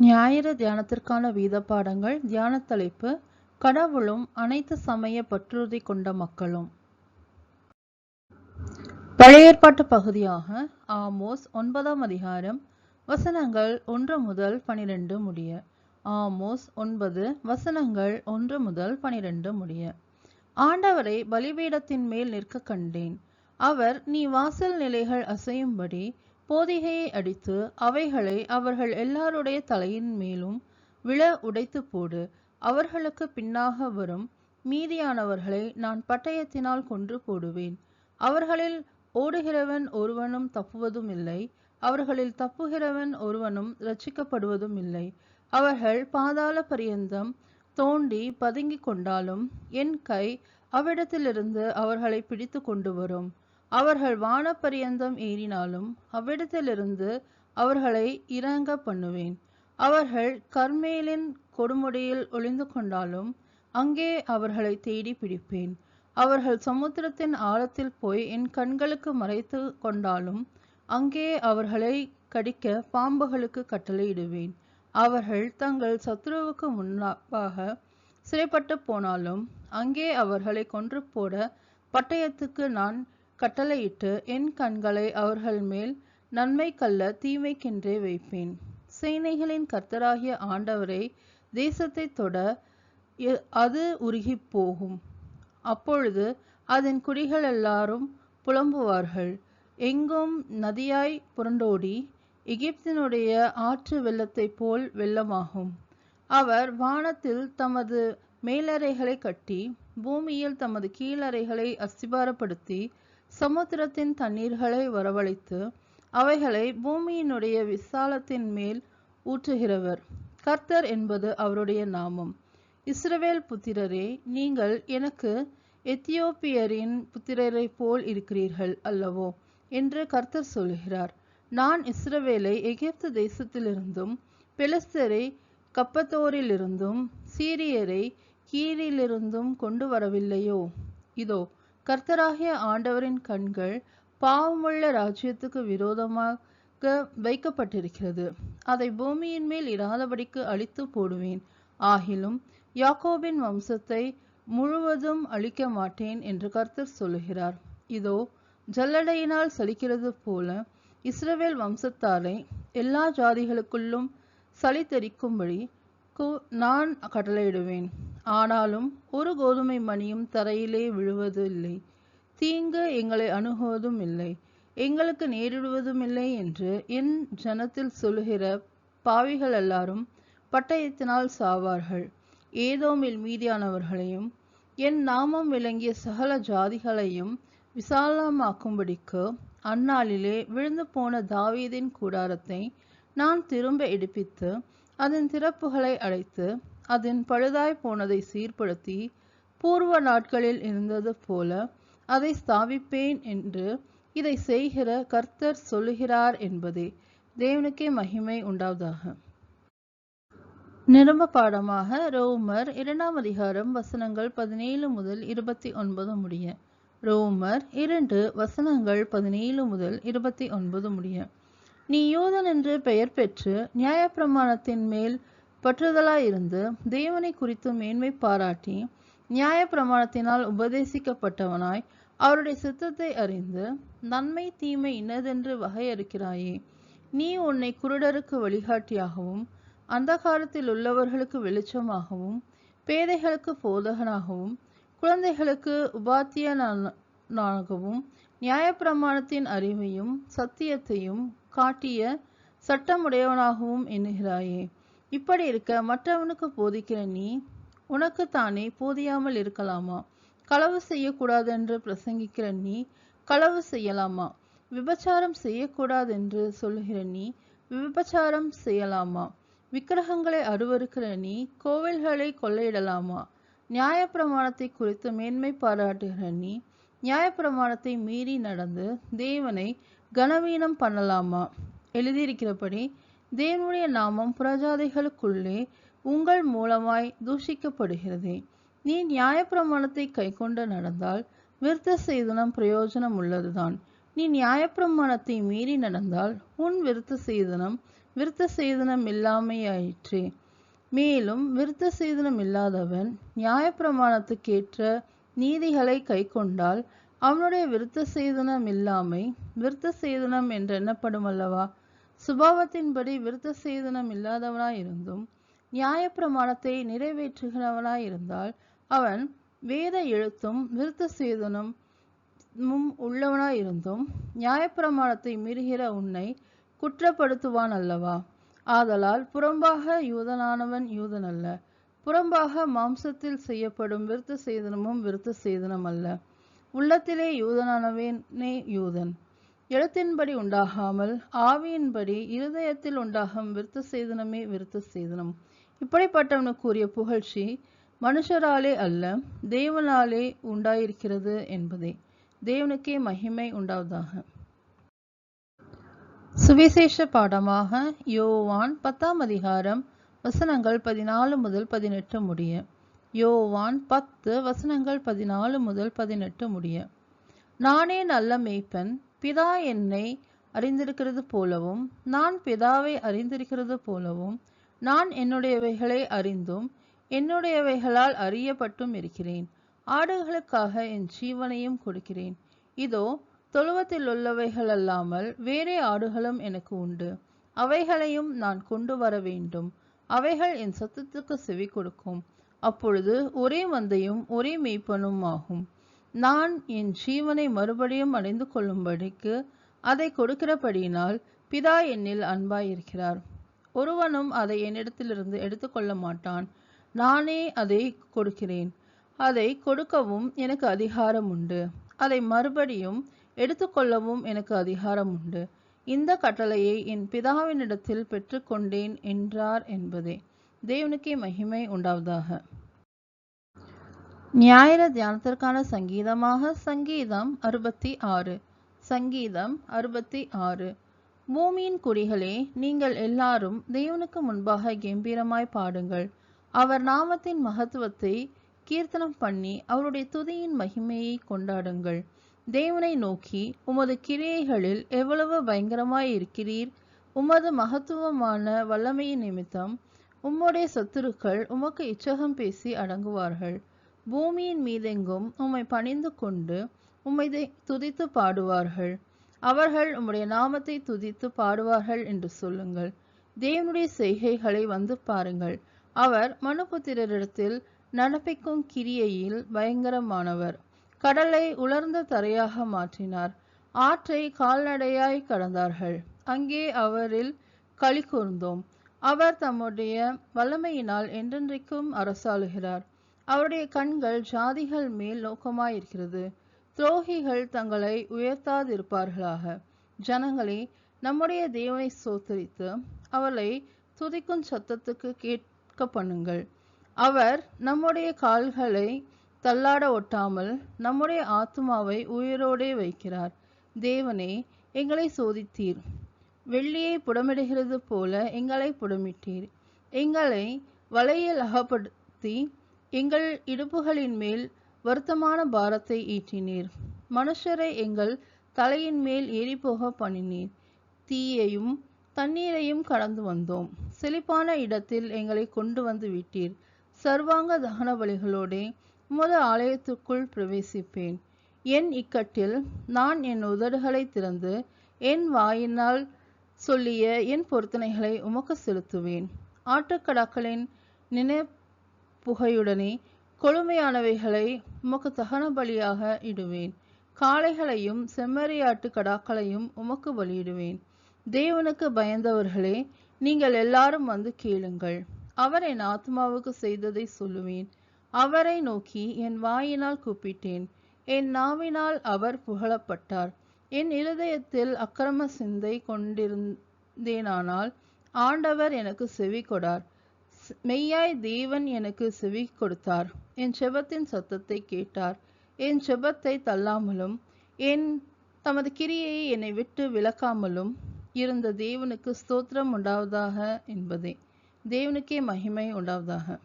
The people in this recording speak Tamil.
ஞாயிறு தியானத்திற்கான வீத பாடங்கள் தியான தலைப்பு கடவுளும் அனைத்து சமய பற்றுறுதி கொண்ட மக்களும். பழைய ஏற்பாட்டு பகுதியாக ஆமோஸ் ஒன்பதாம் அதிகாரம் வசனங்கள் ஒன்று முதல் பனிரெண்டு முடிய. ஆமோஸ் ஒன்பது வசனங்கள் ஒன்று முதல் பனிரெண்டு முடிய. ஆண்டவரை பலிபீடத்தின் மேல் நிற்க கண்டேன். அவர் நீ வாசல் நிலைகள் அசையும்படி போதிகையை அடித்து அவைகளை அவர்கள் எல்லாருடைய தலையின் மேலும் விழ உடைத்து போடு அவர்களுக்கு பின்னாக வரும் மீதியானவர்களை நான் பட்டயத்தினால் கொன்று போடுவேன். அவர்களில் ஓடுகிறவன் ஒருவனும் தப்புவதும் இல்லை அவர்களில் தப்புகிறவன் ஒருவனும் ரட்சிக்கப்படுவதும் இல்லை. அவர்கள் பாதாள பரியந்தம் தோண்டி பதுங்கிக் கொண்டாலும் என் கை அவ்விடத்திலிருந்து அவர்களை பிடித்து கொண்டு வரும். அவர்கள் வானப்பரியந்தம் ஏறினாலும் அவ்விடத்திலிருந்து அவர்களை இறங்க பண்ணுவேன். அவர்கள் கர்மேலின் கொடுமுடியில் ஒளிந்து கொண்டாலும் அங்கே அவர்களை தேடி பிடிப்பேன். அவர்கள் சமுத்திரத்தின் ஆழத்தில் போய் என் கண்களுக்கு மறைத்து கொண்டாலும் அங்கே அவர்களை கடிக்க பாம்புகளுக்கு கட்டளையிடுவேன் அவர்கள் தங்கள் சத்ருவுக்கு முன்னாக சிறைப்பட்டு போனாலும் அங்கே அவர்களை கொன்று போட பட்டயத்துக்கு நான் கட்டளையிட்டு என் கண்களை அவர்கள் மேல் நன்மை கல்ல தீமைக்கென்றே வைப்பேன். சேனைகளின் கர்த்தராகிய ஆண்டவரை தேசத்தை தொட அது உருகி போகும். அப்பொழுது அதன் குடிகள் எல்லாரும் புலம்புவார்கள். எங்கும் நதியாய் புரண்டோடி எகிப்தினுடைய ஆற்று வெள்ளத்தைப் போல் வெள்ளமாகும். அவர் வானத்தில் தமது மேலறைகளை கட்டி பூமியில் தமது கீழறைகளை அஸ்திபாரப்படுத்தி சமுத்திரத்தின் தண்ணீர்களை வரவழைத்து அவைகளை பூமியினுடைய விசாலத்தின் மேல் ஊற்றுகிறவர். கர்த்தர் என்பது அவருடைய நாமம். இஸ்ரவேல் புத்திரரே நீங்கள் எனக்கு எத்தியோப்பியரின் புத்திரரை போல் இருக்கிறீர்கள் அல்லவோ என்று கர்த்தர் சொல்கிறார் நான் இஸ்ரவேலை எகிப்து தேசத்திலிருந்தும் பெலஸ்தரை கப்பத்தோரிலிருந்தும் சீரியரை கீரிலிருந்தும் கொண்டு வரவில்லையோ? இதோ கர்த்தராகிய ஆண்டவரின் கண்கள் பாவமுள்ள ராஜ்யத்துக்கு விரோதமாக வைக்கப்பட்டிருக்கிறது. அதை பூமியின் மேல் இராதபடிக்கு அழித்து போடுவேன். ஆகிலும் யாக்கோபின் வம்சத்தை முழுவதும் அழிக்க மாட்டேன் என்று கர்த்தர் சொல்லுகிறார். இதோ ஜல்லடையினால் சலிக்கிறது போல இஸ்ரவேல் வம்சத்தாரை எல்லா ஜாதிகளுக்குள்ளும் சலித்தெரிக்கும்படி நான் கட்டளையிடுவேன். ஆனாலும் ஒரு கோதுமை மணியும் தரையிலே விழுவதில்லை. தீங்கு எங்களை அணுகுவதும் இல்லை. எங்களுக்கு நேரிடுவதும் இல்லை என்று என் ஜனத்தில் சொல்லுகிற பாவிகள் எல்லாரும் பட்டயத்தினால் சாவார்கள். ஏதோமில் மீதியானவர்களையும் என் நாமம் விளங்கிய சகல ஜாதிகளையும் விசாலமாக்கும்படிக்கு அந்நாளிலே விழுந்து போன தாவீதின் கூடாரத்தை நான் திரும்ப எடுப்பித்து அதன் திறப்புகளை அடைத்து அதன் பழுதாய் போனதை சீர்படுத்தி பூர்வ நாட்களில் இருந்தது போல அதை ஸ்தாபிப்பேன் என்று இதை செய்கிற கர்த்தர் சொல்லுகிறார் என்பதே தேவனுக்கே மகிமை உண்டாவதாக. நிரம்ப பாடமாக ரோமர் இரண்டாம் அதிகாரம் வசனங்கள் பதினேழு முதல் இருபத்தி ஒன்பது முடிய. ரோமர் இரண்டு வசனங்கள் பதினேழு முதல் இருபத்தி ஒன்பது முடிய. நீ யூதன் என்று பெயர் பெற்று நியாயப்பிரமாணத்தின் மேல் பற்றுதலாயிருந்து தேவனை குறித்து மேன்மை பாராட்டி நியாய பிரமாணத்தினால் உபதேசிக்கப்பட்டவனாய் அவருடைய சித்தத்தை அறிந்து நன்மை தீமை இன்னதென்று வகையறுக்கிறாயே. நீ உன்னை குருடருக்கு வழிகாட்டியாகவும் அந்தகாரத்தில் உள்ளவர்களுக்கு வெளிச்சமாகவும் பேதைகளுக்கு போதகனாகவும் குழந்தைகளுக்கு உபாத்தியனாகவும் நியாயப்பிரமாணத்தின் அறிவையும் சத்தியத்தையும் காட்டிய சட்டமுடையவனாகவும் எண்ணுகிறாயே. இப்படி இருக்க மற்றவனுக்கு போதிக்கிற நீ உனக்கு தானே போதியாமல் இருக்கலாமா? களவு செய்யக்கூடாதென்று பிரசங்கிக்கிற நீ களவு செய்யலாமா? விபச்சாரம் செய்யக்கூடாதென்று சொல்லுகிற நீ விபச்சாரம் செய்யலாமா? விக்கிரகங்களை அருவருக்கிற நீ கோவில்களை கொள்ளையிடலாமா? நியாயப்பிரமாணத்தை குறித்து மேன்மை பாராட்டுகிற நீ நியாயப்பிரமாணத்தை மீறி நடந்து தேவனை கனவீனம் பண்ணலாமா? எழுதியிருக்கிறபடி தேவனுடைய நாமம் புரஜாதைகளுக்குள்ளே உங்கள் மூலமாய் தூஷிக்கப்படுகிறதே. நீ நியாயப்பிரமாணத்தை கைக்கொண்டு நடந்தால் விருத்த சேதனம் பிரயோஜனம் உள்ளதுதான். நீ நியாயப்பிரமாணத்தை மீறி நடந்தால் உன் விருத்த சேதனம் விருத்த சேதனம் இல்லாமையாயிற்று. மேலும் விருத்த சேதனம் இல்லாதவன் நியாயப்பிரமாணத்துக்கேற்ற நீதிகளை கைக்கொண்டால் அவனுடைய விருத்த சேதனம் இல்லாமை விருத்த சேதனம் என்று எண்ணப்படும் அல்லவா சுபாவத்தின்படி விருத்த சேதனம் இல்லாதவனாயிருந்தும் நியாயப்பிரமாணத்தை நிறைவேற்றுகிறவனாயிருந்தால் அவன் வேத எழுத்தும் விருத்த சேதனமும் உள்ளவனாயிருந்தும் நியாயப்பிரமாணத்தை மீறுகிற உன்னை குற்றப்படுத்துவான் அல்லவா? ஆதலால் புறம்பாக யூதனானவன் யூதன் அல்ல புறம்பாக மாம்சத்தில் செய்யப்படும் விருத்த சேதனமும் விருத்த சேதனம் அல்ல உள்ளத்திலே யூதனானவனே யூதன். எழுத்தின்படி உண்டாகாமல் ஆவியின்படி இருதயத்தில் உண்டாகும் விருத்த சேதனமே விருத்த சேதனம். இப்படிப்பட்டவனுக்குரிய புகழ்ச்சி மனுஷராலே அல்ல தேவனாலே உண்டாயிருக்கிறது என்பதே. தேவனுக்கே மகிமை உண்டாவதாக. சுவிசேஷ பாடமாக யோவான் பத்தாம் அதிகாரம் வசனங்கள் பதினாலு முதல் பதினெட்டு முடிய. யோவான் பத்து வசனங்கள் பதினாலு முதல் பதினெட்டு முடிய. நானே நல்ல மேய்ப்பன் பிதா என்னை அறிந்திருக்கிறது போலவும் நான் பிதாவை அறிந்திருக்கிறது போலவும் நான் என்னுடையவைகளை அறிந்தும் என்னுடையவைகளால் அறியப்பட்டும் இருக்கிறேன். ஆடுகளுக்காக என் ஜீவனையும் கொடுக்கிறேன். இதோ தொழுவத்தில் உள்ளவைகள் அல்லாமல் வேறே ஆடுகளும் எனக்கு உண்டு. அவைகளையும் நான் கொண்டு வர வேண்டும். அவைகள் என் சத்தத்துக்கு செவி கொடுக்கும் அப்பொழுது ஒரே மந்தையும் ஒரே மெய்ப்பனும் ஆகும். நான் என் ஜீவனை மறுபடியும் அடைந்து கொள்ளும்படிக்கு அதை கொடுக்கிறபடியினால் பிதா என்னில் அன்பாயிருக்கிறார். ஒருவனும் அதை என்னிடத்திலிருந்து எடுத்துக்கொள்ள மாட்டான். நானே அதை கொடுக்கிறேன். அதை கொடுக்கவும் எனக்கு அதிகாரம் உண்டு. அதை மறுபடியும் எடுத்துக்கொள்ளவும் எனக்கு அதிகாரம் உண்டு. இந்த கட்டளையை என் பிதாவினிடத்தில் பெற்றுக்கொண்டேன் என்றார் என்பதே. தேவனுக்கே மகிமை உண்டாவதாக. ஞாயிற தியானத்திற்கான சங்கீதமாக சங்கீதம் அறுபத்தி ஆறு. சங்கீதம் அறுபத்தி ஆறு. பூமியின் குடிகளே நீங்கள் எல்லாரும் தேவனுக்கு முன்பாக கம்பீரமாய் பாடுங்கள். அவர் நாமத்தின் மகத்துவத்தை கீர்த்தனம் பண்ணி அவருடைய துதியின் மகிமையை கொண்டாடுங்கள். தேவனை நோக்கி உமது கிரியைகளில் எவ்வளவு பயங்கரமாய் இருக்கிறீர் உமது மகத்துவமான வல்லமையின் நிமித்தம் உம்முடைய சத்துருக்கள் உமக்கு இச்சகம் பேசி அடங்குவார்கள். பூமியின் மீதெங்கும் உம்மை பணிந்து கொண்டு உம்மை துதித்து பாடுவார்கள். அவர்கள் உம்முடைய நாமத்தை துதித்து பாடுவார்கள் என்று சொல்லுங்கள். தேவனுடைய செய்கைகளை வந்து பாருங்கள். அவர் மனுபுத்திரரிடத்தில் நடப்பிக்கும் கிரியையில் பயங்கரமானவர். கடலை உலர்ந்த தரையாக மாற்றினார். ஆற்றை கால்நடையாய் கடந்தார்கள். அங்கே அவரில் களி கூர்ந்தோம். அவர் தம்முடைய வல்லமையினால் என்றென்றைக்கும் அரசாளுகிறார். அவருடைய கண்கள் ஜாதிகள் மேல் நோக்கமாயிருக்கிறது. துரோகிகள் தங்களை உயர்த்தாதிருப்பார்களாக. ஜனங்களே நம்முடைய தேவனை சோத்தரித்து அவளை துதிக்கும் சத்தத்துக்கு கேட்க பண்ணுங்கள் அவர் நம்முடைய கால்களை தள்ளாட ஒட்டாமல் நம்முடைய ஆத்மாவை உயிரோடே வைக்கிறார். தேவனே எங்களை சோதித்தீர். வெள்ளியை புடமிடுகிறது போல எங்களை புடமிட்டீர். எங்களை வலையில் அகப்படுத்தி எங்கள் இடுப்புகளின் மேல் வருத்தமான பாரத்தை ஈட்டினீர் மனுஷரை எங்கள் தலையின் மேல் ஏறிப்போக பண்ணினீர். தீயையும் தண்ணீரையும் கடந்து வந்தோம். செழிப்பான இடத்தில் எங்களை கொண்டு வந்து விட்டீர். சர்வாங்க தகன பலிகளோடே உமது ஆலயத்துக்குள் பிரவேசிப்பேன். என் இக்கட்டில் நான் என் உதடுகளை திறந்து என் வாயினால் சொல்லிய என் பொருத்தனைகளை உமக்கு செலுத்துவேன். ஆட்டுக்கடாக்களின் நினை புகையுடனே கொழுமையானவைகளை உமக்கு தகன பலியாக இடுவேன். காளைகளையும் செம்மறியாட்டு கடாக்களையும் உமக்கு பலியிடுவேன். தேவனுக்கு பயந்தவர்களே நீங்கள் எல்லாரும் வந்து கேளுங்கள். அவர் என் ஆத்மாவுக்கு செய்ததை சொல்லுவேன். அவரை நோக்கி என் வாயினால் கூப்பிட்டேன். என் நாவினால் அவர் புகழப்பட்டார். என் இருதயத்தில் அக்கிரம சிந்தை கொண்டிருந்தேனானால் ஆண்டவர் எனக்கு செவி கொடார். மெய்யாய் தேவன் எனக்கு செவி கொடுத்தார். என் செபத்தின் சத்தத்தை கேட்டார். என் செபத்தை தள்ளாமலும் என் தமது கிரியை என்னை விட்டு விலக்காமலும் இருந்த தேவனுக்கு ஸ்தோத்திரம் உண்டாவதாக என்பதே. தேவனுக்கே மகிமை உண்டாவதாக.